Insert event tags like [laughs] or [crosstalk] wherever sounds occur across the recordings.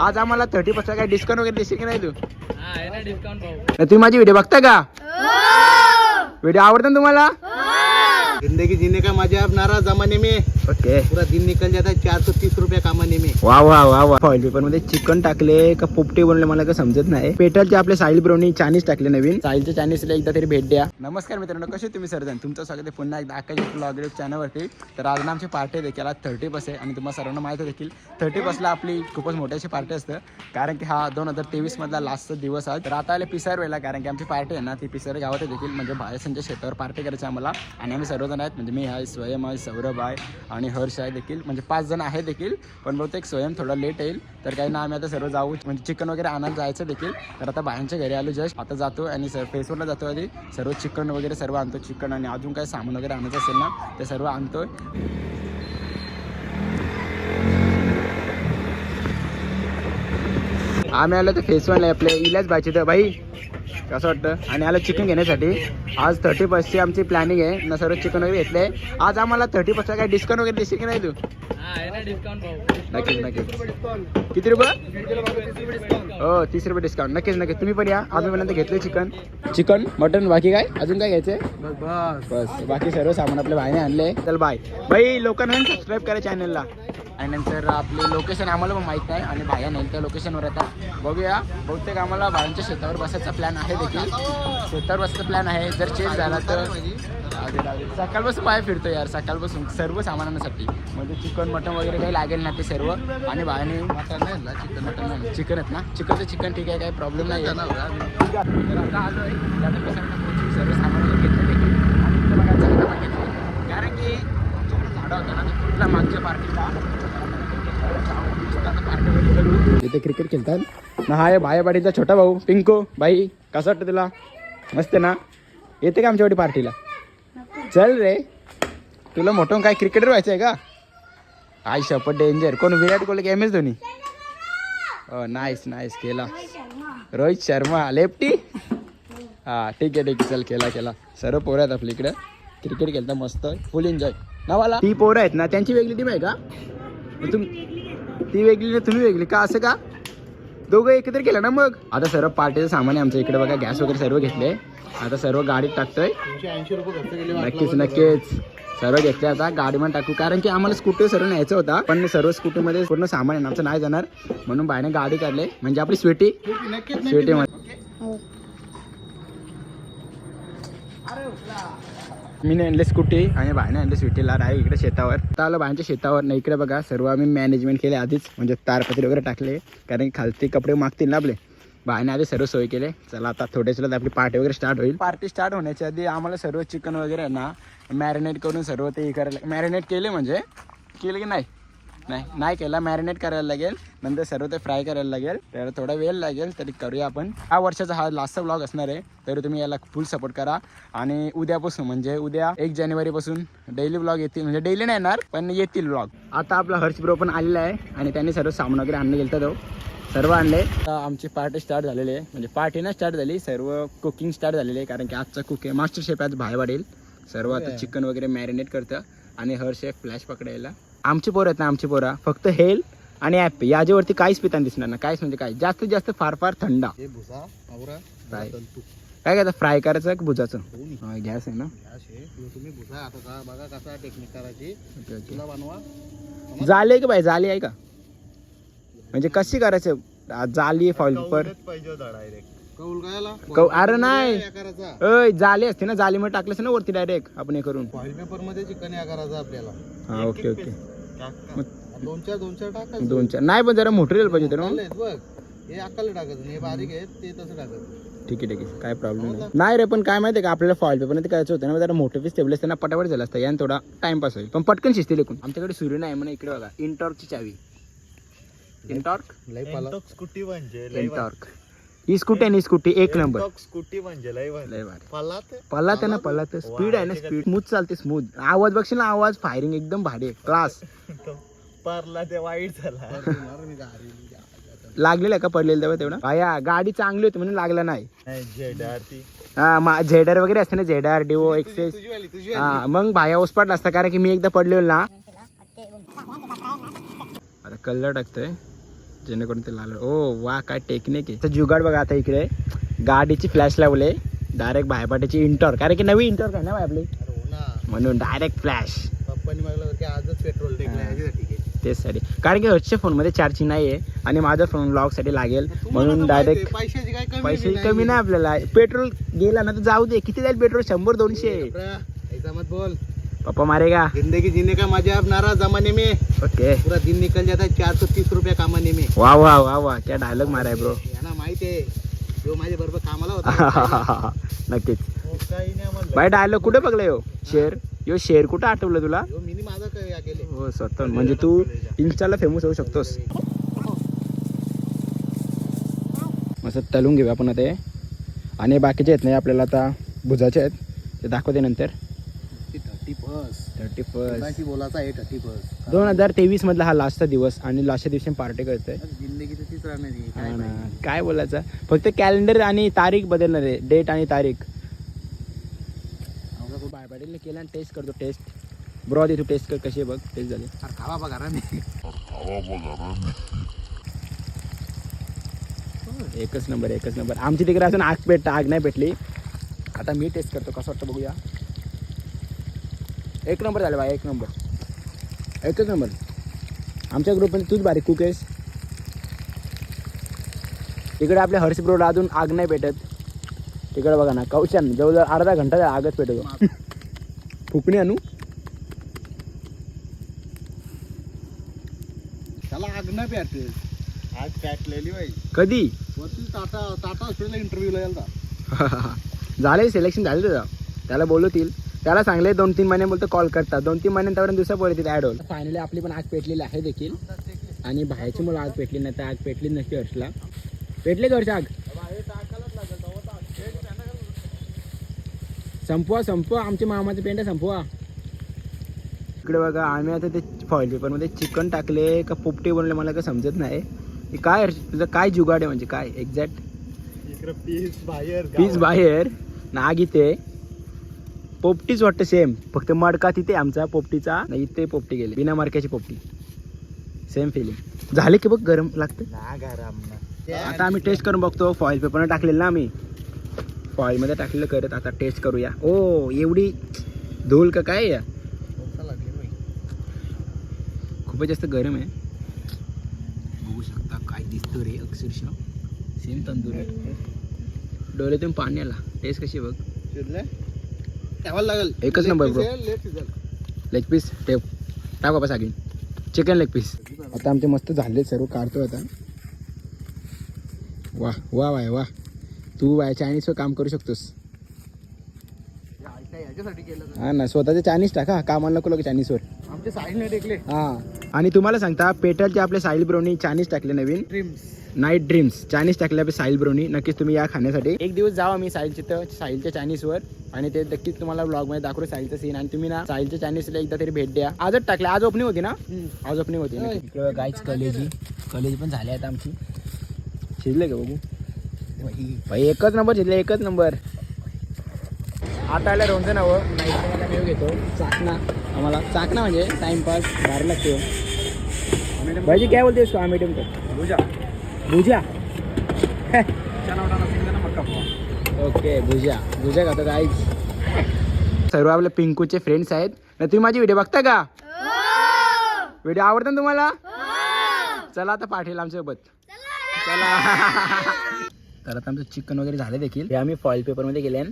आज आम्हाला thirty percent काय डिस्काउंट वगैरे देशील की नाही तू? हा डिस्काउंट तुम्ही माझी व्हिडिओ बघता का? व्हिडिओ आवडतात ना तुम्हाला? जिंदगी जीने का मजा अब नारा जमाने में. ओके. पूरा दिन निकल जाता है चार सौ तीस रुपया कमाने में. वा वा वा वा. फॉइल पेपरमध्ये चिकन टाकले का पोपटे बनले मला काय समजत नाही. पेटलचे आपले साहिल ब्रोनी चायनीज टाकले नवीन. साहिलच्या चायनीजला एकदा तरी भेट द्या. नमस्कार मित्रांनो कसे तुम्ही सर्जन तुमचं स्वागत आहे पुन्हा एकदा आकाश ब्लॉग चॅनलवरती तर आज ना आमची पार्टी देखील आज थर्टी बस आहे. आणि तुम्हाला सर्वांना माहिती आहे देखील थर्टी बसला आपली खूपच मोठ्याची पार्टी असतं. कारण की हा दोन हजार तेवीस मधला लास्टचा दिवस आहे. तर आता आले पिसार वेळेला कारण की आमची पार्टी आहे ना ती पिसार गावात देखील. म्हणजे बाहेरच्या शेतावर पार्टी करायची आम्हाला. आणि आम्ही सर्वजण आहेत. म्हणजे मी आहे स्वयं आहे सौरभ आहे आणि हर्ष आहे देखील. म्हणजे पाच जण आहे देखील पण बहुतेक स्वयं थोडा लेट येईल. तर काही ना आम्ही आता सर्व जाऊ. म्हणजे चिकन वगैरे आणायला जायचं देखील. तर आता बाहेरच्या घरी आलो जस्ट. आता जातो आणि सर फेसवरला जातो आधी. सर्व चिकन वगैरे सर्व आणतो. चिकन आणि अजून काही सामान वगैरे आणायचं असेल ना ते सर्व आणतोय आम्ही आलो तर फेस वन आहे आपले इलाज बायचे तर. बाई कसं वाटतं. आणि आलं चिकन घेण्यासाठी. आज थर्टी पर्सेंटची आमची प्लॅनिंग आहे. ना सर्व चिकन वगैरे घेतले. आज आम्हाला थर्टी पर्सेंट काय डिस्काउंट वगैरे देशील की नाही तू? हा नक्कीच नक्कीच. किती रुपये? हो तीस रुपये डिस्काउंट नक्कीच नक्कीच. तुम्ही पण या. आम्ही पण घेतलं चिकन चिकन मटन बाकी काय? अजून काय घ्यायचंय? बस बस. बाकी सर्व सामान आपल्या भाईने आणले. चल बाय बाई लोकांना सबस्क्राईब करा चॅनलला आणि नंतर आपले लोकेशन आम्हाला पण माहीत नाही आणि भाया नाही त्या लोकेशनवर येतात. बघूया. बहुतेक आम्हाला भायांच्या शेतावर बसायचा प्लॅन आहे देखील. शेतावर बसायचा प्लॅन आहे. जर चेंज झाला तर. सकाळपासून बाहेर फिरतो यार सकाळपासून. सर्व सामानांसाठी. म्हणजे चिकन मटन वगैरे काही लागेल ना ते सर्व. आणि भायाने मटन नाही चिकन मटन नाही. चिकन आहेत ना? चिकन तर चिकन ठीक आहे काही प्रॉब्लेम नाही. आहे. सर्व सामान घेतलं कारण की झाडं होतं ना ते मागच्या पार्टीला इथे क्रिकेट खेळतात. ना हा आहे भाया पाटीलचा छोटा भाऊ पिंको. बाई कसं वाटतं तुला? मस्त आहे ना? येते का आमच्याकडे पार्टीला? चल रे. तुला मोठं काय क्रिकेटर व्हायचं आहे का? आय शपथ डेंजर कोण विराट कोहली की एम एस धोनी? हो नाईस नाईस केला रोहित शर्मा लेफ्टी? हा ठीक आहे ठीक आहे. चल केला केला सर्व पोरं आहेत आपल्या इकडे. क्रिकेट खेळता मस्त. फुल एन्जॉय नावाला? ती पोरं आहेत ना त्यांची वेगळी टीम आहे का? तुम ती वेगळी ना तुम्ही वेगळी. का असं का? दोघं एकत्र केलं ना मग? आता सर्व पार्टीचं सामान आहे आमच्या इकडे बघा गॅस वगैरे सर्व घेतले. आता सर्व गाडीत टाकतोय. तीनशे ऐंशी रुपये खर्च केले नक्कीच नक्कीच. सर्व घेतले आता गाडीमध्ये टाकू. कारण की आम्हाला स्कूटी सर्व न्यायचं होता. पण सर्व स्कूटीमध्ये पूर्ण सामान आहे आमचं नाही जाणार. म्हणून बायने गाडी काढले. म्हणजे आपली स्वीटी. स्वीटी मध्ये मी आणले स्कूटी आणि बायने आणले स्वीटीला आहे इकडे शेतावर. आता आलो बायांच्या शेतावर. नाही इकडे बघा सर्व आम्ही मॅनेजमेंट केले आधीच. म्हणजे तारपत्री वगैरे टाकले कारण खालती कपडे मागतील ना आपले. बायने आधी सर्व सोय केले. चला आता थोड्याच वेळात आपली पार्टी वगैरे स्टार्ट होईल. पार्टी स्टार्ट होण्याच्या आधी आम्हाला सर्व चिकन वगैरे ना मॅरिनेट करून सर्व ते हे करायला मॅरिनेट केले म्हणजे? केले की नाही? नाही नाही केला मॅरिनेट करायला लागेल नंतर सर्व ते फ्राय करायला लागेल तर थोडा वेळ लागेल तरी करूया आपण. हा वर्षाचा हा लास्टचा ब्लॉग असणार आहे तरी तुम्ही याला फुल सपोर्ट करा. आणि उद्यापासून म्हणजे उद्या एक जानेवारीपासून डेली ब्लॉग येतील म्हणजे डेली नाही येणार पण येतील ब्लॉग आता आपला हर्ष ब्रो पण आलेला आहे आणि त्यांनी सर्व सामान वगैरे आणलं गेलं तो. सर्व आणले. आमची पार्टी स्टार्ट झालेली आहे. म्हणजे पार्टी ना स्टार्ट झाली सर्व कुकिंग स्टार्ट झालेली आहे कारण की आजचा कुक आहे. मास्टर शेफ आज बाहेर वाढेल. सर्व आता चिकन वगैरे मॅरिनेट करतं. आणि हर शेफ फ्लॅश पकडायला. आमची पोरं आहेत ना आमची पोरा. फक्त हेल आणि ॲप. याच्यावरती काहीच पिताना दिसणार ना काहीच म्हणजे काय? जास्तीत जास्त फार फार थंडा. काय काय काय फ्राय करायचं का भुजाचं गॅस आहे ना? आता का जाली बाई? जाली आहे का? म्हणजे कशी करायचं? जाली फॉईल पर पाहिजे होता डायरेक्ट कौल गायला कौ- अरे नाही. अय जाली असते ना? जालीमध्ये टाकलंस ना वरती डायरेक्ट आपण हे करून. पेपरमध्ये चिकन या करायचा आपल्याला. हा ओके ओके. दोन चार दोन चार टाकायचं. दोन चार नाही पण जरा मोठं रेल पाहिजे तर मग. चाललंय, बघ. हे अक्काला टाकायचं हे बारीक आहेत ते तसं टाकायचं. ठीक आहे ठीक आहे. काय प्रॉब्लेम नाही. नाही रे पण काय माहिती आहे का आपल्याला फॉईल पेपर ते करायचं होतं ना जरा मोठं पीस टेबल असताना पटापट झालं असतं. यानं थोडा टाइमपास होईल. पण पटकन शिजते लेकून आमच्याकडे सूर्य नाही म्हणा इकडे बघा. इंटॉर्कची चावी. इंटॉर्क लय पाला स्कूटी म्हणजे इंटॉर्क ही स्कूटी आहे ही स्कूटी एक नंबर स्कूटी म्हणजे लय भारी. लय भारी. पल्लात आहे ना पल्लात स्पीड आहे ना स्पीड स्मूथ चालते स्मूथ आवाज बघशील ना आवाज फायरिंग एकदम भारी क्लास पारला ते वाईट झाला. लागलेलं आहे का पडलेलं तेव्हा तेवढा? बाया गाडी चांगली होती म्हणून लागला नाही. ती. हा झेडर वगैरे असते ना झेडर डिओ एक्सेस तुझी वाली तुझी हा मग भाया ओसपाटला असता कारण की मी एकदा पडलेलो ना. [laughs] आता कलर टाकतोय. जेणेकरून ते लाल ओ वा काय टेक्निक आहे. तर जुगाड बघा आता इकडे. गाडीची फ्लॅश लावले. डायरेक्ट भायपाटीची इंटॉर कारण की नवी इंटॉर काय ना आपली? हो म्हणून डायरेक्ट फ्लॅश पप्पानी मागलं की आजच पेट्रोल. तेचसाठी कारण की हर्षच्या फोनमध्ये चार्जिंग नाही आहे आणि माझ्या फोन ब्लॉगसाठी लागेल. म्हणून डायरेक्ट पैसे कमी नाही. आपल्याला. पेट्रोल गेला ना तर जाऊ दे. किती जाईल पेट्रोल शंभर दोनशे. बोल. पप्पा मारेगा. जिंदगी जीने का मजा अब नारा जमाने में. ओके. पूरा दिन निकल जाता है चार सौ तीस रुपया कमाने में. वा वा वा वा क्या डायलॉग माराय ब्रो यांना माहिती आहे जो माझ्या बरोबर कामाला होता [laughs] नक्कीच. हो, काही नाही म्हणलं बाय डायलॉग कुठे बघलं यो शेर यो शेर कुठं आठवलं तुला? जो मिनी माझा काय या हो स्वतः. म्हणजे तू इन्स्टाला फेमस होऊ शकतोस. मस्त तलून घेऊया आपण आता हे. आणि बाकीचे आहेत नाही आपल्याला आता भुजाचे आहेत. ते दाखवते नंतर. Thirty first. Thirty first. बोलायचा आहे थर्टी फर्स्ट. दोन हजार तेवीस मधला हा लास्टचा दिवस आणि लास्टच्या दिवशी पार्टी करतोय. जिंदगी तर तीच राहणार आहे. हा काय ना. बोलायचं? फक्त कॅलेंडर आणि तारीख बदलणार आहे डेट आणि तारीख. बाय पाटीलने केला आणि टेस्ट करतो टेस्ट ब्रो आधी तू टेस्ट कर कशी आहे बघ टेस्ट झाली. अरे खावा बघा मी एकच नंबर एकच नंबर आमची तिकडे अजून आग पेट आग नाही पेटली. आता मी टेस्ट करतो कसं वाटतं बघूया? एक नंबर झालं बाय एक नंबर. एकच नंबर. आमच्या ग्रुपमध्ये तूच बारीक कुक आहेस. तिकडे आपल्या हर्ष ब्रोला अजून आग नाही पेटत. तिकडे बघा ना कौशान जवळजवळ अर्धा घंटा झाला आगच पेटतो. फुकणी आणू? त्याला आग नाही प्याटे आग पॅटलेली बाई कधी? वरती टाटा टाटा गेलता झाले सिलेक्शन झालं त्याला बोलवतील. त्याला सांगले दोन तीन महिने बोलतो कॉल करतात. दोन तीन महिन्यांपर्यंत दुसऱ्या पोरी ॲड होईल. फायनली आपली पण आग पेटलेली आहे देखील. आणि बाहेरची मुलं आग पेटली नाही तर आग पेटली नसती हर्षला. पेटले का हर्ष आग? संपवा संपवा. आमच्या मामाचे पेंड संपवा. इकडे बघा आम्ही आता ते फॉईल पेपरमध्ये चिकन टाकले का पोपटे बनवले मला काय समजत नाही. हे काय हर्ष तुझं काय जुगाड आहे म्हणजे काय? एक्झॅक्ट इकडं पीस बाहेर पीस. बाहेर. नाग इथे. पोपटीच वाटतं सेम फक्त मडका तिथे आमचा पोपटीचा नाही इथे पोपटी गेले. बिना मडक्याची पोपटी. सेम फिलिंग झाले की बघ गरम लागतं? गरम आता आम्ही टेस्ट करून बघतो. फॉईल पेपरनं टाकलेलं ना आम्ही. फॉईलमध्ये टाकलेलं करत आता टेस्ट करूया. ओ एवढी धूल का काय? या खूपच जास्त गरम आहे. बघू शकता काय दिसतो रे अक्षरशः. सेम तंदुरी. आहे डोळ्यातून पाणी आला. टेस्ट कशी बघ. शिजलंय ठेवायला लागेल. एकच नंबर शिजल लेग पीस ठेव. टाक बाबा सागीन चिकन लेग पीस आता आमचे मस्त झाले सर्व काढतो आता. वा वा वाय वा. तू वाय चायनीजवर काम करू शकतोस? हा ना स्वतःचे चायनीज टाका. कामाला नको चायनीजवर आमचे साईडने टेकले. हा. आणि तुम्हाला सांगता पेटलचे आपले साहिल ब्रोनी चायनीज टाकले नवीन. ड्रीम्स नाईट ड्रीम्स चायनीज टाकले आपले साहिल ब्रोनी नक्कीच तुम्ही या खाण्यासाठी. एक दिवस जावा मी साहिलच्या तर साहिलच्या चायनीजवर आणि ते नक्कीच तुम्हाला ब्लॉगमध्ये दाखवू साहिलचं सीन आणि तुम्ही ना साहिलच्या चायनीजला एकदा तरी भेट द्या. आजच टाकले आज ओपनिंग होती ना? आज ओपनिंग होती. इकडे गाईच कलेजी कलेजी पण झाली आता आमची. शिजले का बघू? भाई एकच नंबर शिजले एकच नंबर आता आल्या रोंचं नावं नाईट मेव घेतो. चाकणा. आम्हाला चाकणा म्हणजे टाइमपास बाहेर लागतो भाईजी काय बोलते इसको आम्ही भुजा भुजा. ओके भुजा. भुजा खातात आई सर्व आपले पिंकूचे फ्रेंड्स आहेत. ना तुम्ही माझी व्हिडिओ बघता का? व्हिडिओ आवडतात ना तुम्हाला? चला आता पाठवेल आमच्यासोबत. चला. तर आता आमचं चिकन वगैरे झालं देखील. हे आम्ही फॉईल पेपरमध्ये गेले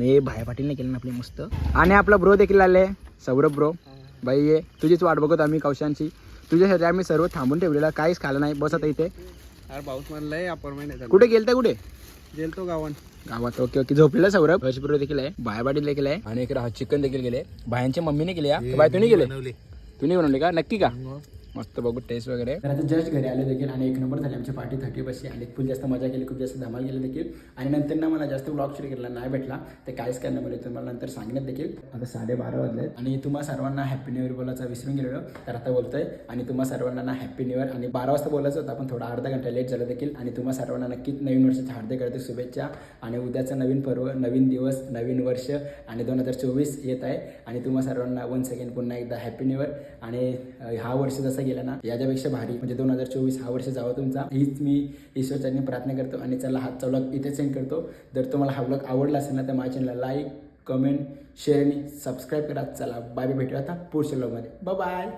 हे भाया पाटीलने केलं ना आपले मस्त. आणि आपला ब्रो देखील आले. सौरभ ब्रो बाई ये तुझीच वाट बघत आम्ही कौशांची तुझ्यासाठी आम्ही सर्व थांबून ठेवलेलं काहीच खाल्लं नाही बस आता इथे. अरे पाऊस म्हणलाय आपण महिन्यात कुठे गेलता कुठे? गेलतो गावान गावात ओके ओके. झोपलेला सौरभ? हर्षपूर देखील आहे. बाया पाटील देखील आहे. आणि इकडे चिकन देखील गेले. बायांच्या मम्मीने केले हा? बाय तुम्ही गेले? तुम्ही बनवले का? नक्की का? मस्त बघू टेस्ट वगैरे. तर आता जस्ट घरी आले देखील आणि एक नंबर झाले आमची पार्टी थर्टी बसली. आणि खूप जास्त मजा केली खूप जास्त धमाल केली देखील. आणि नंतर ना मला जास्त ब्लॉग शेअर केला नाही भेटला. ते काहीच करणं मला तुम्हाला नंतर सांगण्यात देखील. आता साडेबारा वाजले. आणि तुम्हा सर्वांना हॅपी न्यू इयर बोलायचा विसरून गेलेलो. तर आता बोलतोय. आणि तुम्हा सर्वांना ना हॅपी न्यू इयर आणि बारा वाजता बोलायचं होतं. आपण थोडा अर्धा घंटा लेट झाला देखील. आणि तुम्हा सर्वांना नक्कीच नवीन वर्षाच्या हार्दिक हार्दिक शुभेच्छा. आणि उद्याचं नवीन पर्व नवीन दिवस नवीन वर्ष. आणि दोन हजार चोवीस येत आहे. आणि तुम्हा सर्वांना वन सेकंड पुन्हा एकदा हॅपी न्यू इयर आणि हा वर्ष जसं जसा गेला ना याच्यापेक्षा भारी. म्हणजे दोन हजार चोवीस हा वर्ष जावा तुमचा. हीच मी ईश्वरचरणी प्रार्थना करतो आणि चला हा व्लॉग इथे सेंड करतो. जर तुम्हाला हा व्लॉग आवडला असेल ना तर माझ्या चॅनलला लाईक कमेंट शेअर आणि सबस्क्राईब करा. चला बाय बाय भेटूया आता पुढच्या व्लॉगमध्ये बाय